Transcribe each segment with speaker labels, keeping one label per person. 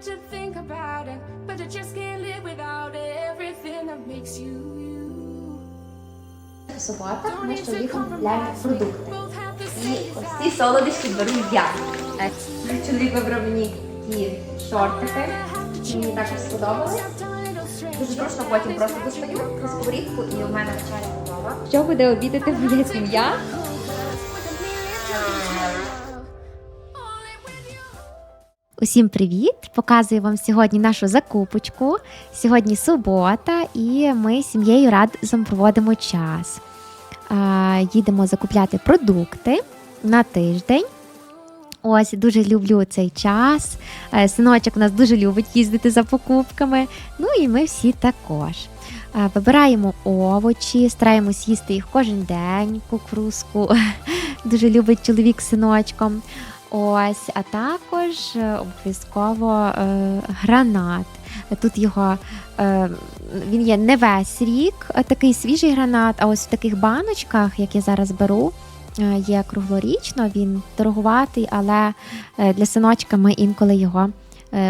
Speaker 1: what you think about it, but I just can't live without everything that makes you you. Don't
Speaker 2: ми з
Speaker 1: to
Speaker 2: чоловіком купляємо продукти. І ось ці солодощі беру я. Чоловік вибрав мені такі шортики. Мені також сподобались. Дуже зручно потім просто достаю на сковорідку і у мене вечеря готова. Що буде обідати моя сім'я? Усім привіт! Показую вам сьогодні нашу закупочку. Сьогодні субота, і ми з сім'єю разом проводимо час. Їдемо закупляти продукти на тиждень. Ось дуже люблю цей час. Е, Синочок у нас дуже любить їздити за покупками. Ну і ми всі також. Вибираємо овочі, стараємось їсти їх кожен день, кукурузку. Дуже любить чоловік з синочком. Ось, а також е, обов'язково е, гранат. Тут його е, він є не весь рік, такий свіжий гранат. А ось в таких баночках, як я зараз беру, є круглорічно, він торгуватий, але для синочка ми інколи його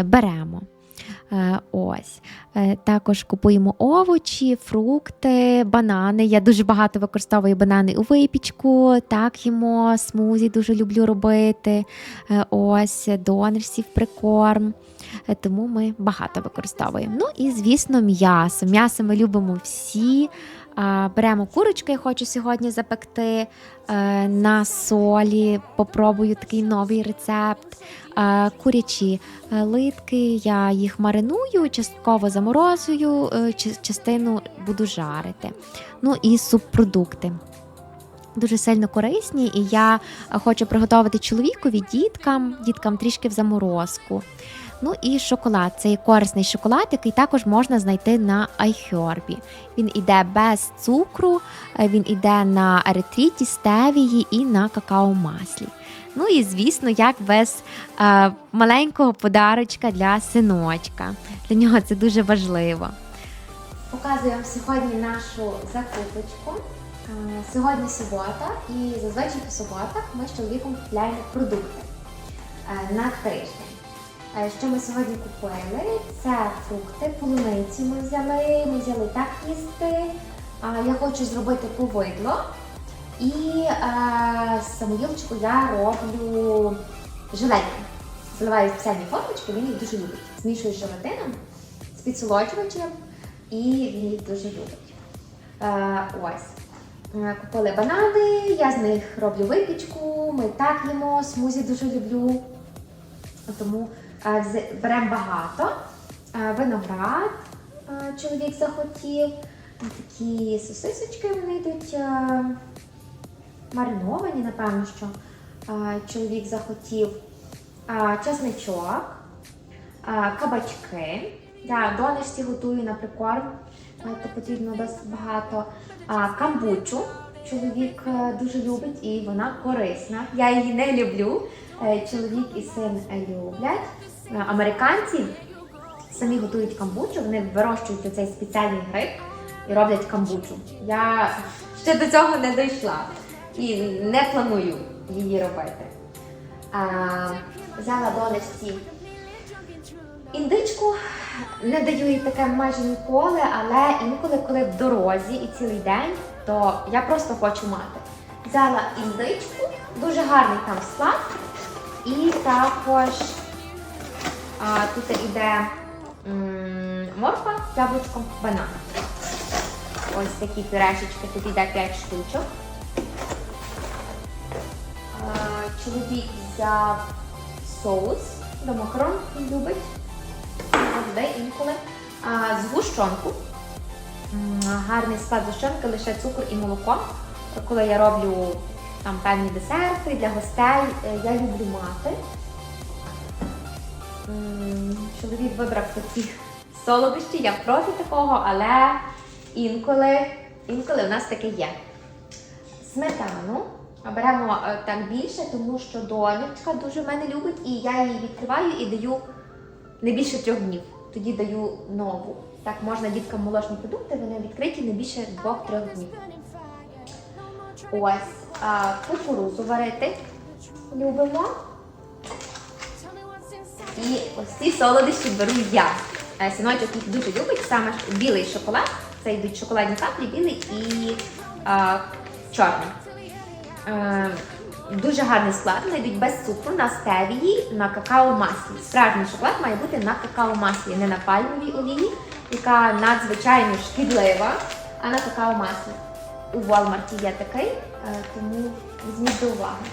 Speaker 2: беремо. Е, Ось. Е, Також купуємо овочі, фрукти, банани. Я дуже багато використовую банани у випічку, так їмо, смузі дуже люблю робити. Е, Ось, донерсів, прикорм. Тому ми багато використовуємо. Ну і, звісно, м'ясо. М'ясо ми любимо всі. Беремо курочку, я хочу сьогодні запекти е, на солі. Попробую такий новий рецепт. Е, Курячі е, литки, я їх мариную, частково заморозую, частину буду жарити. Ну і субпродукти. Дуже сильно корисні, і я хочу приготувати чоловікові, діткам, діткам трішки в заморозку. Ну і шоколад. Це є корисний шоколад, який також можна знайти на iHerb. Він іде без цукру, е, він іде на еритриті, стевії і на какао-маслі. Ну і звісно, як без е, маленького подарочка для синочка. Для нього це дуже важливо. Показую вам сьогодні нашу закупочку. Е, Сьогодні субота, і зазвичай по суботах ми з чоловіком купляємо продукти е, на тиждень. Е, Що ми сьогодні купили? Це фрукти, полуниці ми взяли, ми взяли так їсти. Я хочу зробити повидло. І е, з самоїлчику я роблю желейки. Заливаю в спеціальні формочки, він їх дуже любить. Змішую з желатином, з підсолоджувачем, і він їх дуже любить. Е, ось. Купили банани, я з них роблю випічку, ми так їмо, смузі дуже люблю. Тому беремо багато. Виноград чоловік захотів. Такі сосисочки вони йдуть мариновані, напевно, що чоловік захотів. Чесничок, кабачки. Я донечці готую на прикорм, то потрібно досить багато. Камбучу чоловік е, дуже любить і вона корисна. Я її не люблю. Е, Чоловік і син е, люблять. Е, Американці самі готують камбучу, вони вирощують оцей спеціальний гриб і роблять камбучу. Я ще до цього не дійшла і не планую її робити. А, взяла донечці індичку. Не даю їй таке майже ніколи, але інколи, коли в дорозі і цілий день, то я просто хочу мати. Взяла індичку, дуже гарний там склад. І також а, тут іде морква, яблучко, банан. Ось такі пюрешечки, тут іде 5 штучок. А, чоловік взяв соус до макарон, любить завжди інколи. А, згущенку. Гарний склад згущенки, лише цукор і молоко. Коли я роблю там певні десерти для гостей, е, я люблю мати. Чоловік вибрав такі солодощі, я проти такого, але інколи, інколи у нас таке є. Сметану. Беремо е, так більше, тому що донечка дуже в мене любить, і я її відкриваю і даю не більше трьох днів. Тоді даю нову. Так можна діткам молочні продукти, вони відкриті не більше двох-трьох днів. Ось кукурузу варити любимо. І ось ці солодощі беру я. Е, Синочок їх дуже любить, саме білий шоколад. Це йдуть шоколадні каплі, білий і е, чорний. Е, дуже гарний склад, вони йдуть без цукру, на стевії, на какао-маслі. Справжній шоколад має бути на какао-маслі, не на пальмовій олії, яка надзвичайно шкідлива, а на какао-маслі. У Walmart є такий, е, тому візьміть до уваги.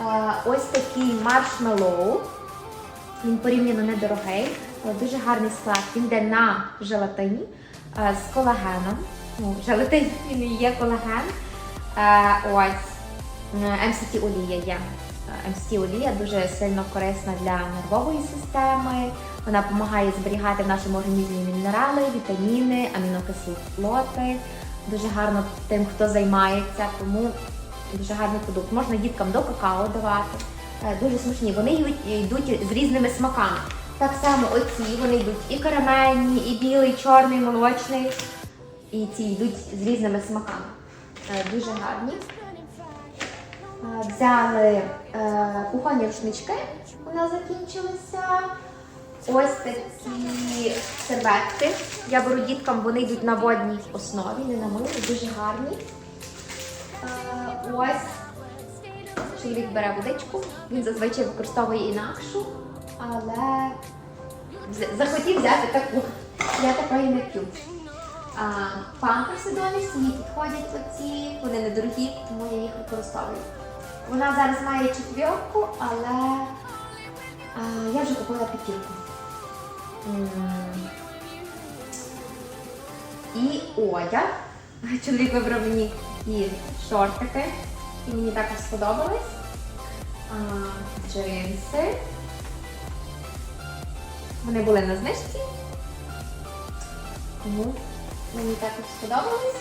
Speaker 2: Е, Ось такий маршмеллоу. Він порівняно недорогий, дуже гарний склад. Він йде на желатині е, з колагеном. Ну, желатин він є колаген. Е, Ось е, MCT олія є. Е, MCT олія дуже сильно корисна для нервової системи. Вона допомагає зберігати в нашому організмі мінерали, вітаміни, амінокислоти. Дуже гарно тим, хто займається, тому дуже гарний продукт. Можна діткам до какао давати. Е, Дуже смачні. Вони йдуть, з різними смаками. Так само оці вони йдуть і карамельні, і білий, і чорний, і молочний. І ці йдуть з різними смаками. Е, Дуже гарні. Е, Взяли кухонні рушнички, у нас закінчилися. Ось такі серветки. Я беру діткам, вони йдуть на водній основі, не на милі, дуже гарні. Ось чоловік бере водичку, він зазвичай використовує інакшу, але захотів взяти таку. Я такої не п'ю. Памперси донечці, їй підходять оці, вони недорогі, тому я їх використовую. Вона зараз має четвірку, але а, я вже купила п'ятірку. І одяг. Чоловік вибрав мені такі шортики, і мені також сподобались. А, джинси. Вони були на знижці. Тому мені також сподобались.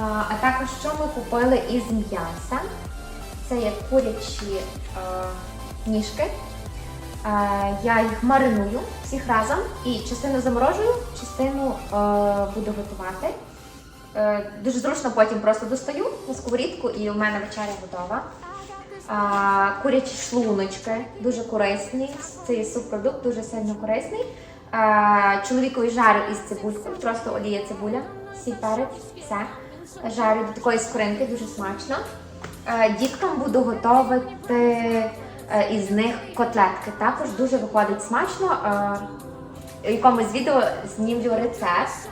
Speaker 2: А, а також що ми купили із м'яса. Це є курячі е, ніжки. Е, я їх мариную всіх разом і частину заморожую, частину е, буду готувати. Е, дуже зручно потім просто достаю на сковорідку і у мене вечеря готова. А, курячі шлуночки дуже корисні. Це є субпродукт, дуже сильно корисний. А, чоловікові жарю із цибулькою, просто олія цибуля, сіль перець, все. Жарю до такої скоринки, дуже смачно. Е, Діткам буду готувати е, із них котлетки. Також дуже виходить смачно. Е, В якомусь відео знімлю рецепт.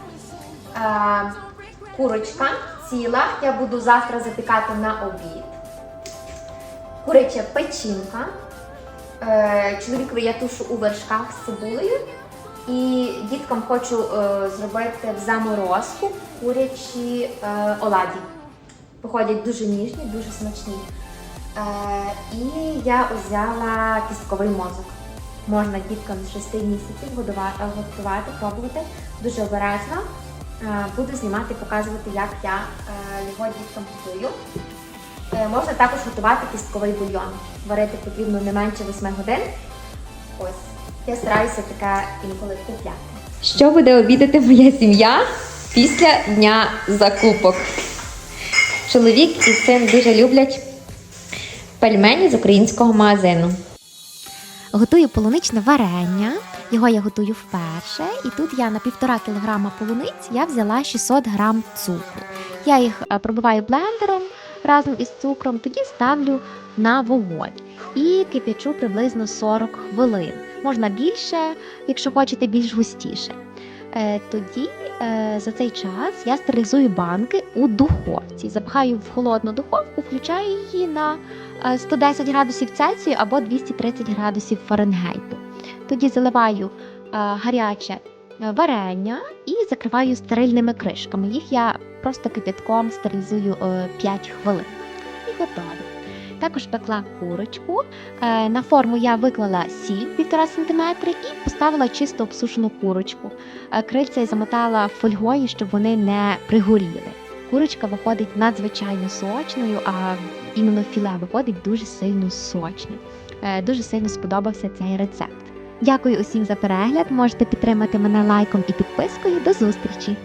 Speaker 2: Е, Курочка ціла. Я буду завтра запікати на обід. Куряча печінка. Е, Чоловікові я тушу у вершках з цибулею. І діткам хочу е, зробити в заморозку курячі е, оладі. Виходять дуже ніжні, дуже смачні. І я взяла кістковий мозок. Можна діткам з 6 місяців готувати, пробувати дуже обережно. Буду знімати, показувати, як я його діткам готую. Е, Можна також готувати кістковий бульйон. Варити потрібно не менше 8 годин. Ось. Я стараюся таке інколи купляти. Що буде обідати моя сім'я після дня закупок? Чоловік і син дуже люблять пельмені з українського магазину.
Speaker 3: Готую полуничне варення. Його я готую вперше. І тут я на півтора кілограма полуниць я взяла 600 грам цукру. Я їх е, пробиваю блендером разом із цукром, тоді ставлю на вогонь і кип'ячу приблизно 40 хвилин. Можна більше, якщо хочете більш густіше. Е, Тоді е, за цей час я стерилізую банки у духовці, запхаю в холодну духовку, включаю її на е, 110 градусів Цельсію або 230 градусів Фаренгейту. Тоді заливаю е, гаряче е, варення і закриваю стерильними кришками. Їх я просто кипятком стерилізую е, 5 хвилин. І готові. Також пекла курочку. Е, На форму я виклала сіль 1,5 см і поставила чисто обсушену курочку. Е, Крильця я замотала фольгою, щоб вони не пригоріли. Курочка виходить надзвичайно сочною, а іменно філе виходить дуже сильно сочне. Е, Дуже сильно сподобався цей рецепт. Дякую усім за перегляд. Можете підтримати мене лайком і підпискою. До зустрічі!